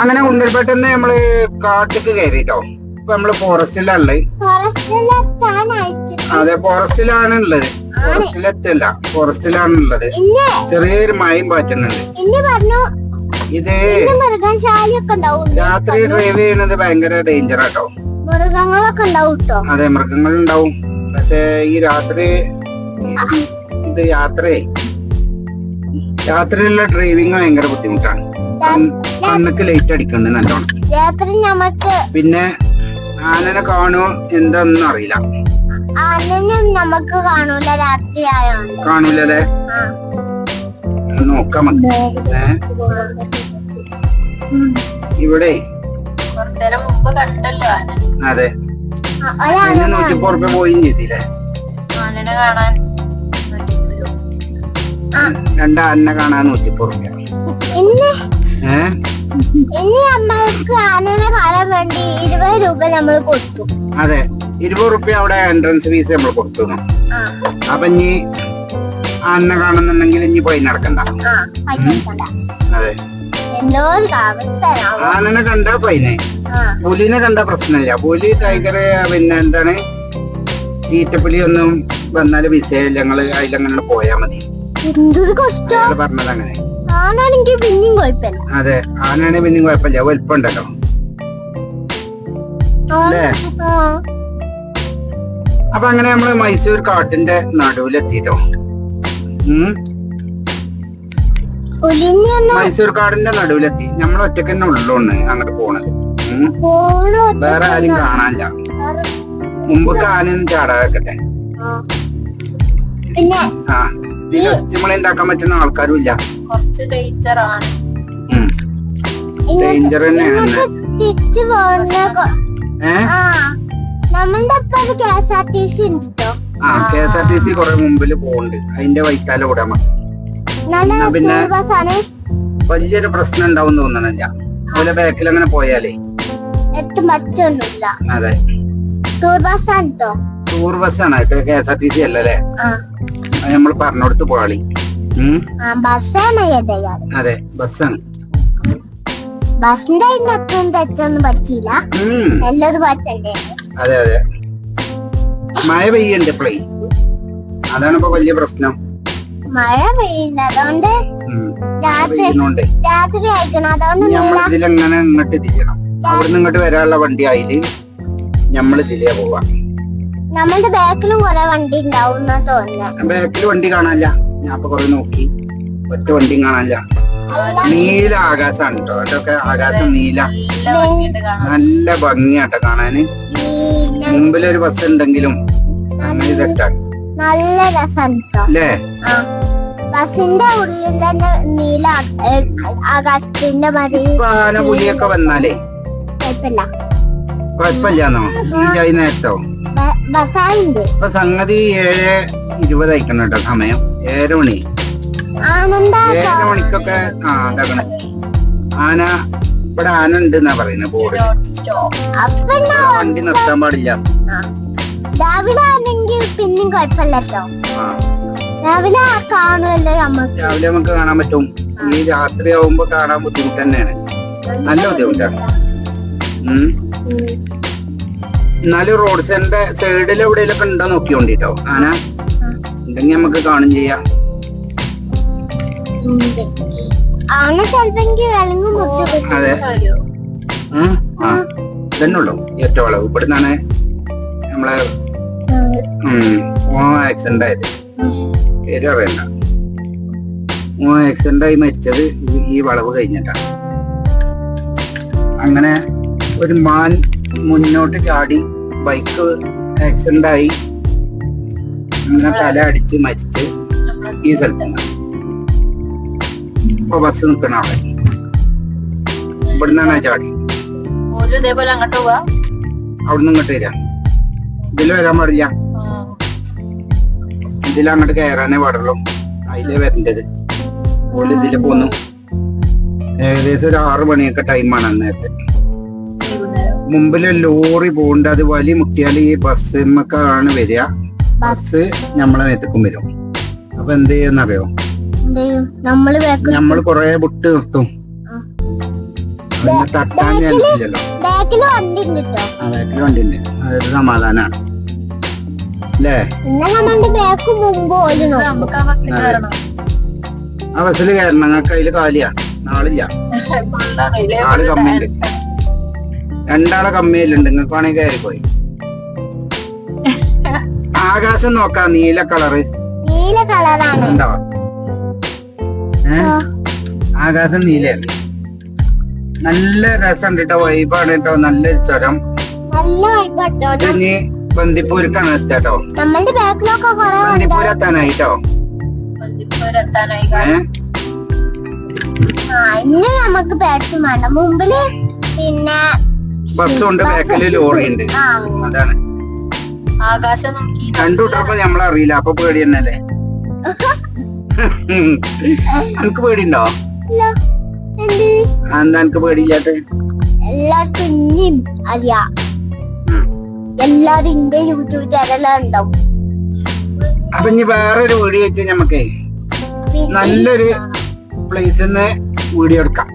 അങ്ങനെ ഉണ്ടൽപെട്ടെന്ന് നമ്മൾ കാട്ടിക്ക് കയറിട്ടോ ഇപ്പൊ നമ്മൾ ഫോറസ്റ്റിലാണ് അതെ ഫോറസ്റ്റിലാണ് ഉള്ളത് ഫോറസ്റ്റിലെത്തല്ല ഫോറസ്റ്റിലാണ് ഉള്ളത് ചെറിയൊരു മഴയും പാറ്റുന്നുണ്ട്. ഇത് രാത്രി ഡ്രൈവ് ചെയ്യുന്നത് ഭയങ്കര ഡേഞ്ചർ ആട്ടോ. മൃഗങ്ങളൊക്കെ ഉണ്ടാവും അതെ മൃഗങ്ങൾ ഉണ്ടാവും പക്ഷെ ഈ രാത്രി ഇത് യാത്രയെ രാത്രിയിലുള്ള ഡ്രൈവിംഗ് ഭയങ്കര ബുദ്ധിമുട്ടാണ്. കണ്ണൊക്കെ ലൈറ്റ് അടിക്കണ്ട് നല്ലോണം? നമുക്ക് പിന്നെ ആനനെ കാണോ എന്താന്നും അറിയില്ല. ആനനും നമുക്ക് കാണൂല രാത്രി ആയോണ്ട്. കാണൂലല്ലേ ആ. നോക്കാം? ഇവിടെ. അതെ. റുപ്യ പോയും ചെയ്തില്ലേ? കാണാൻ ആനനെ ഇനി അമ്മയ്ക്ക് ആനനെ കാണാൻ വേണ്ടി ഇരുപത് രൂപ നമ്മൾ കൊടുത്തു. അതെ ഇരുപത് റുപ്യ അവിടെ എൻട്രൻസ് ഫീസ് നമ്മൾ കൊടുത്തു. അപ്പൊ ഇനി ആനെ കാണുന്നുണ്ടെങ്കിൽ ഇനി പോയി നടക്കണ്ട. അതെ. ആനനെ കണ്ട പൈനെ പുലിനെ കണ്ട പ്രശ്നമില്ല. പുലി ടൈഗർ പിന്നെ എന്താണ്? ചീറ്റപ്പുലി ഒന്നും വന്നാൽ വിഷയമില്ല. ഞങ്ങൾ അതിലങ്ങനെ പോയാ മതി. പറഞ്ഞത് അങ്ങനെ ആനാണെങ്കിൽ പിന്നെയും കുഴപ്പമില്ല. അതെ ആനയാണെങ്കിൽ പിന്നെയും കുഴപ്പമില്ല. വലിപ്പം ഉണ്ടല്ലോ. അല്ലേ? ആ. അപ്പൊ അങ്ങനെ നമ്മൾ മൈസൂർ കാട്ടിന്റെ നടുവിലെത്തിട്ടോ. മൈസൂർ കാടിന്റെ നടുവിലെത്തി. നമ്മൾ ഒറ്റയ്ക്ക് തന്നെ ഉള്ളൂന്ന് അങ്ങോട്ട് പോണത്. വേറെ ആരും കാണാനില്ല. മുമ്പ് ആനയൊന്നും ചാടാതെ പിന്നെ ആ. ഇതിൽ ഒച്ചമള ഉണ്ടാക്കാൻ പറ്റുന്ന ആൾക്കാരും ഇല്ല. കുറച്ച് ഡേഞ്ചർ ആണ്. ഡേഞ്ചർ തന്നെയാണ്. തിരിച്ചു പോകുന്ന ആ നമ്മളുടെ ഒപ്പം K S R T C ഉണ്ടോ ആ K S R T C കുറെ മുമ്പിൽ പോകുന്നുണ്ട് അതിന്റെ വൈത്താല കൂടെ പിന്നെ- വലിയൊരു പ്രശ്നം ഉണ്ടാവും തോന്നണില്ല. അതുപോലെ ബാക്കിൽ അങ്ങനെ പോയാലേ അതെ. ടൂർ ബസ്സാണ് K S R T C അല്ലല്ലേ ആ. പറഞ്ഞോടുത്ത് നമ്മൾ പറഞ്ഞെടുത്ത് പോളി ബസ്സാണ് അതെ ബസ്സാണ്. ബസ്സിന്റെ അതിനൊന്നും തെറ്റൊന്നും പറ്റിയില്ല. എല്ലാതും ബസ്സല്ലേ അതെ അതെ. മഴ പെയ്യണ്ട് പ്ലേ അതാണ് ഇപ്പൊ വലിയ പ്രശ്നം. മഴ പെയ്യുന്നുണ്ട് അതുകൊണ്ട് രാത്രി അയക്കണം അതുകൊണ്ട് ഇതിലെങ്ങനെ ഇങ്ങോട്ട് തിരിയണം അവിടുന്ന് ഇങ്ങോട്ട് വരാനുള്ള വണ്ടി ആയിൽ നമ്മൾ ഇതിലേ പോവാ. നമ്മളുടെ ബാക്കിലും കൊറേ വണ്ടി ഉണ്ടാവും തോന്നുന്നു. ബാക്കിൽ വണ്ടി കാണാനില്ല. ഞാൻ ഇപ്പൊ കുറെ നോക്കി. ഒറ്റ വണ്ടി കാണാനില്ല. നീല ആകാശാണ് കേട്ടോ അതൊക്കെ ആകാശം നീല. നല്ല ഭംഗിയാട്ടോ കാണാന്. മുമ്പിലൊരു ബസ് ഉണ്ടെങ്കിലും അങ്ങനെ സെറ്റാണ് നല്ല രസം കേട്ടോ അല്ലേ? ബസിന്റെ ഉള്ളിൽ തന്നെ നീല ആകാശത്തിന്റെ മതി. പുലിയൊക്കെ വന്നാലേ? കുഴപ്പമില്ല. കുഴപ്പമില്ലാന്നോ? ഈ ജായി നേരത്തോ ബ- ബസ്സാറുണ്ട് ഇപ്പൊ സംഗതി ഏഴ് ഇരുപതായിക്കണം കേട്ടോ സമയം. ഏഴര മണി. ഏഴര മണിക്കൊക്കെ ആ ഇതാക്കണേ. ആന ഇവിടെ ആന ഉണ്ട് എന്നാ പറയുന്നത് ബോർഡ് വണ്ടി നിർത്താൻ പാടില്ല. രാവിലെ ആണെങ്കിൽ പിന്നെയും കുഴപ്പമില്ല കേട്ടോ. ആ. രാവിലെ കാണുമല്ലോ നമുക്ക് രാവിലെ നമുക്ക് കാണാൻ പറ്റും. ഈ രാത്രി ആവുമ്പോ കാണാൻ ബുദ്ധിമുട്ട് തന്നെയാണ്. നല്ല ബുദ്ധിമുട്ടാണ് ഉം. എന്നാലും റോഡ് സൈഡിന്റെ സൈഡിൽ എവിടെയെങ്കിലും ഉണ്ടോ നോക്കിയോണ്ടിട്ടോ. ആന ഉണ്ടെങ്കിൽ നമുക്ക് കാണും ചെയ്യാം. ആന അതെ. ഇതന്നെ ഉള്ളു ഏറ്റവും വളവ് ഇവിടുന്നാണ് നമ്മളെ ഓ ആക്സിഡന്റ് ആയത്. പേര് അറിയണ്ട ഓ ആക്സിഡന്റ് ആയി മരിച്ചത് ഈ വളവ് കഴിഞ്ഞിട്ടാണ് അങ്ങനെ ഒരു മാൻ മുന്നോട്ട് ചാടി ബൈക്ക് ആക്സിഡന്റ് ആയി. അങ്ങനെ തല അടിച്ച് മരിച്ച് ഈ സ്ഥലത്താണ്. ഇപ്പൊ ബസ് നിൽക്കണ അവിടെ. ഇവിടുന്നാണ് ചാടി. ഇതേപോലെ അങ്ങോട്ട് പോവാ? അവിടുന്ന് ഇങ്ങോട്ട് വരാം. ഇതിൽ വരാൻ പാടില്ല. ഇതിൽ അങ്ങോട്ട് കയറാനേ പാടുള്ളൂ. അതിലേ വരേണ്ടത്. ഓൽ ഇതിൽ പോന്നു. ഏകദേശം ഒരു ആറു മണിയൊക്കെ ടൈമാണ് അന്നേരത്തെ. മുമ്പിൽ ലോറി പോണ്ട് അത് വലി മുട്ടിയാൽ ഈ ബസ് ബസ്സിമ്മക്കാണ് വരിക ബസ് നമ്മളെ മേത്തക്കും വരും. അപ്പൊ എന്ത് ചെയ്യുന്നറിയോ? എന്ത് നമ്മൾ നമ്മൾ കൊറേ വിട്ട് നിർത്തും. തട്ടാൻ ചാൻസില്ലല്ലോ ബാക്കിൽ വണ്ടി ഉണ്ട് അതൊരു സമാധാനാണ്. അല്ലേ ആ ബസ്സിൽ കയറണം കാലിയാ. ഞങ്ങൾക്ക് അതിൽ കാലിയാണ് നാളില്ല നാൾ കമ്മിണ്ട് കമ്മിയുണ്ട് രണ്ടാളെ കമ്മിയിലുണ്ട്. നിങ്ങൾക്ക് വേണമെങ്കിൽ പോയി. ആകാശം നോക്കാം നീല കളറ്. നീല കളറാണ്. ഉണ്ടോ ആകാശം നീലയാണ്. നല്ല രസം കേട്ടോ വൈബാണ് കേട്ടോ നല്ല ചുരം ഇനി ബന്ദിപ്പൂർക്കാണ് എത്താട്ടോ ബന്ദിപ്പൂരത്താനായിട്ടോ ബന്ദിപ്പൂർ എത്താനായി ഇന്ന് നമുക്ക് വേണ്ട. മുമ്പിൽ ബസ്സുണ്ട് ബാക്കിൽ ലോറിയുണ്ട്. ഉണ്ട് അതാണ്. ആകാശം നോക്കി. രണ്ടു കൂട്ടർക്കും നമ്മളറിയില്ല അപ്പൊ പേടി തന്നെയല്ലേ എനിക്ക് പേടിയുണ്ടോ. എന്ത്? എനിക്ക് പേടിയില്ലാത്ത? എല്ലാവർക്കും ഇനിയും അറിയാം. എല്ലാരും ഇന്റെ യൂട്യൂബ് ചാനലും ഉണ്ടാവും അപ്പൊ ഇനി വേറൊരു വീഡിയോ വെച്ച് നമുക്ക് നല്ലൊരു പ്ലേസിൽ നിന്ന് വീഡിയോ എടുക്കാം.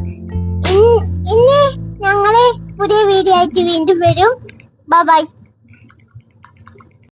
ഇനി ഞങ്ങൾ പുതിയ വീഡിയോ ആയിട്ട് വീണ്ടും വരും ബൈ